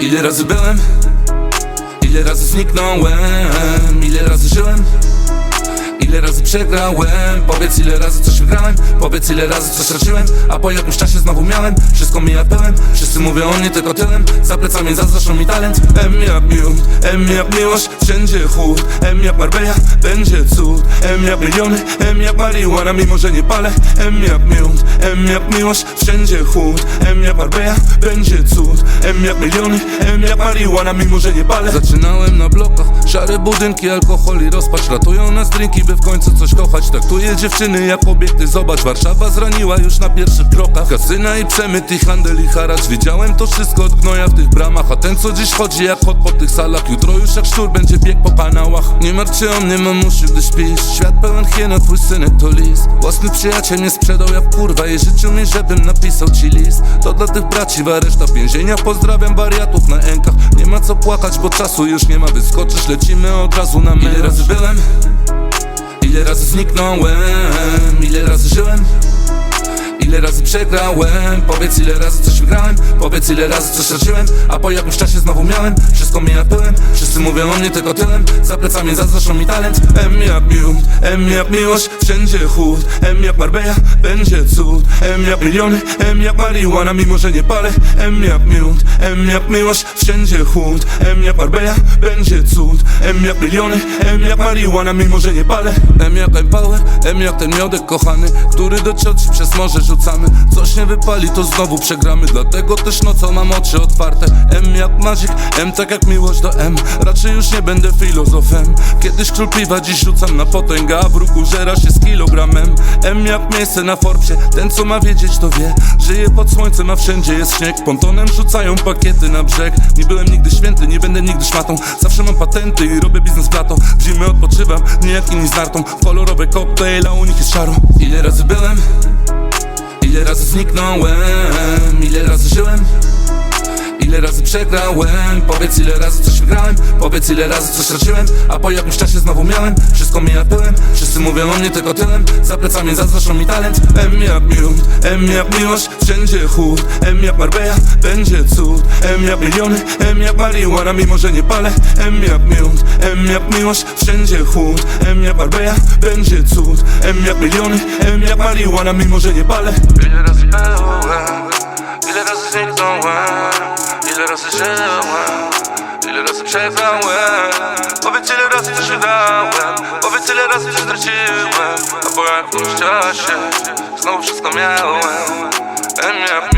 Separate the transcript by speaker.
Speaker 1: Ile razy byłem? Ile razy zniknąłem? Ile razy żyłem? Ile razy przegrałem? Powiedz ile razy coś wygrałem Powiedz ile razy coś straciłem A po jakimś czasie znowu miałem Wszystko mija pełen Wszyscy mówią o mnie tylko tyłem Za plecami zazdroszczą mi talent M jak miód, M jak miłość Wszędzie chłód, M jak Marbella Będzie cud, M jak miliony M jak marihuana, mimo że nie palę. M jak miód, M jak miłość Wszędzie chłód, M jak Marbella Będzie cud, M jak miliony M jak marihuana, mimo że nie palę. Zaczynałem na blokach. Szare budynki, alkohol i rozpacz. Ratują nas drinki, by w końcu coś kochać. Traktuję dziewczyny jak obiekty. Zobacz, Warszawa zraniła już na pierwszych krokach. Kasyna i przemyt i handel i haracz. Widziałem to wszystko od gnoja w tych bramach. A ten co dziś chodzi jak kot po tych salach. Jutro już jak szczur będzie bieg po kanałach Nie martw się o mnie mamusiu, gdy śpisz. Świat pełen hiena, twój synek to list. Własny przyjaciel mnie sprzedał jak kurwa I życzył mi, żebym napisał ci list. To dla tych braci, a reszta więzienia. Pozdrawiam wariatów na enkach Nie ma co płakać, bo czasu już nie ma. Wyskoczysz, lecimy od razu na melanż Ile razy byłem? Ile razy zniknąłem? Ile razy żyłem? Razy przegrałem? Powiedz ile razy coś wygrałem Powiedz ile razy coś straciłem A po jakimś czasie znowu miałem Wszystko mija pyłem Wszyscy mówią o mnie tylko tyłem Za plecami zazdroszczą mi talent M jak miód, M jak miłość Wszędzie chłód, M jak Marbella Będzie cud, M jak miliony M jak marihuana, mimo że nie palę M jak miód, M jak miłość Wszędzie chłód, M jak Marbella Będzie cud, M jak miliony M jak marihuana, mimo że nie palę M jak Empower, M jak ten miodek kochany Który do cioci przez morze rzucamy Coś nie wypali, to znowu przegramy. Dlatego też nocą mam oczy otwarte. M jak Magic, M tak jak miłość do M. Raczej już nie będę filozofem. Kiedyś król piwa, dziś rzucam na potęgę A w ruchu żera się z kilogramem. M jak miejsce na Forbesie Ten co ma wiedzieć to wie. Żyje pod słońcem, a wszędzie jest śnieg. Pontonem rzucają pakiety na brzeg. Nie byłem nigdy święty, nie będę nigdy szmatą. Zawsze mam patenty i robię biznes w lato W zimę odpoczywam, nie jak inni z nartą Kolorowe koktajl, a u nich jest szaro. Ile razy byłem? Ile razy zniknąłem? Ile razy żyłem? Ile razy przegrałem? Powiedz ile razy coś wygrałem? Powiedz ile razy coś straciłem? A po jakimś czasie znowu miałem. Wszystko mija pyłem. Wszyscy mówią o mnie tylko tyłem. Za plecami zazdroszczą mi talent. M jak miód, M jak miłość. Wszędzie chłód, M jak Marbella Będzie cud, M jak miliony. M jak marihuana, mimo że nie palę. M jak miód, M jak miłość Wszędzie chłód, M jak Marbella Będzie cud, M jak miliony M jak marihuana, mimo że nie palę. Ile razy byłem Ile razy zniknąłem Ile razy żyłem Ile razy przegrałem Powiedz ile razy coś wydałem Powiedz ile razy coś straciłem A po jakimś czasie Znowu wszystko miałem. M jak